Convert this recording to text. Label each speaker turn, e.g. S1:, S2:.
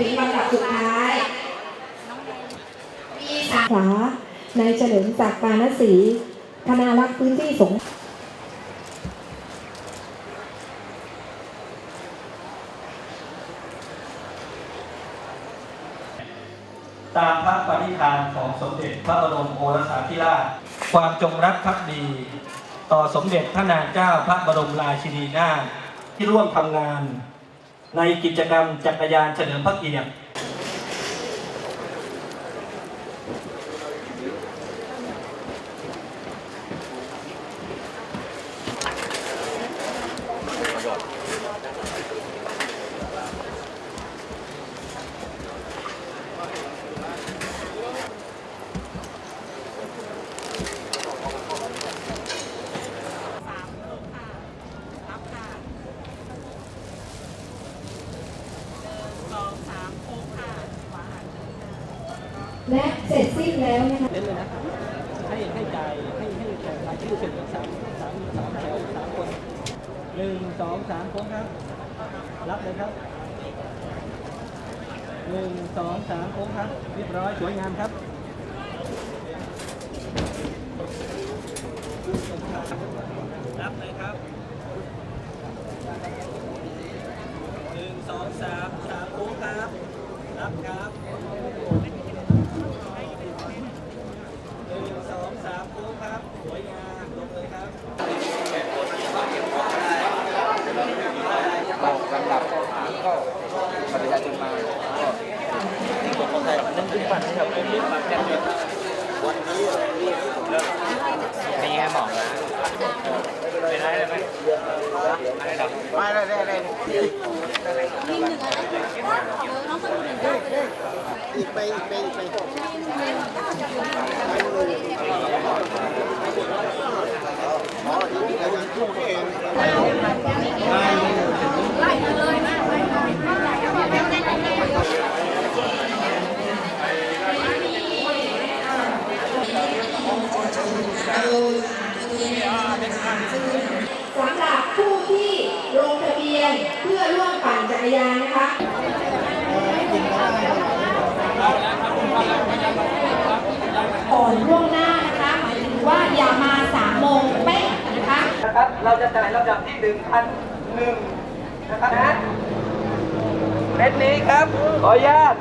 S1: ถึงลำดับสุดท้ายมีสาขาในเฉลิมศักปานสีคณะรักพื้นที่สง
S2: ตามพระปฏิธานของสมเด็จพระบรมโอรสาธิราช ความจงรักภักดี ต่อสมเด็จพระนางเจ้าพระบรมราชินีนาถที่ร่วมทำงาน ในกิจกรรมจักรยานเฉลิมพระเกียรติ
S1: และเสร็จสิ้นแล้วนะคะ
S2: เล่นเลยนะครับให้ให้ใจให้ให้จ่ายรายชื่อเสร็จสามสามสามแถวสามคนหนึ่งสองสามคนครับ รับเลยครับหนึ่งสองสามโค้งครับ เรียบร้อยสวยงามครับรับเลยครับหนึ่งสองสามสามโค้งครับ รับครับหนึ่งสองสามโค้งครั บสวยงามลงเลยครับ
S3: เราลำดับก็ประชาชนมาก็นั่นขึ้นปั่นให้กับเป็นเรื่องแบบนี้วันนี้มีแค่หมอกนะไม่ได้เลยไหมไม่ได้ไม่ได้ได้ได้อีกไปอีกไปอีกไปอ๋อเดี๋ยวยังพูดเอง
S1: สำหรับผู้ที่ลงทะเบียนเพื่อร่วมปั่นจักรยานนะคะก่อนล่วงหน้านะคะหมายถึงว่าอย่ามาสามโมงเป๊ะ นะคะ
S2: นะครับ เราจะจ่ายลำดับที่หนึ่งพันหนึ่งนะครับนะเม็ดนี้ครับ ขออนุญาต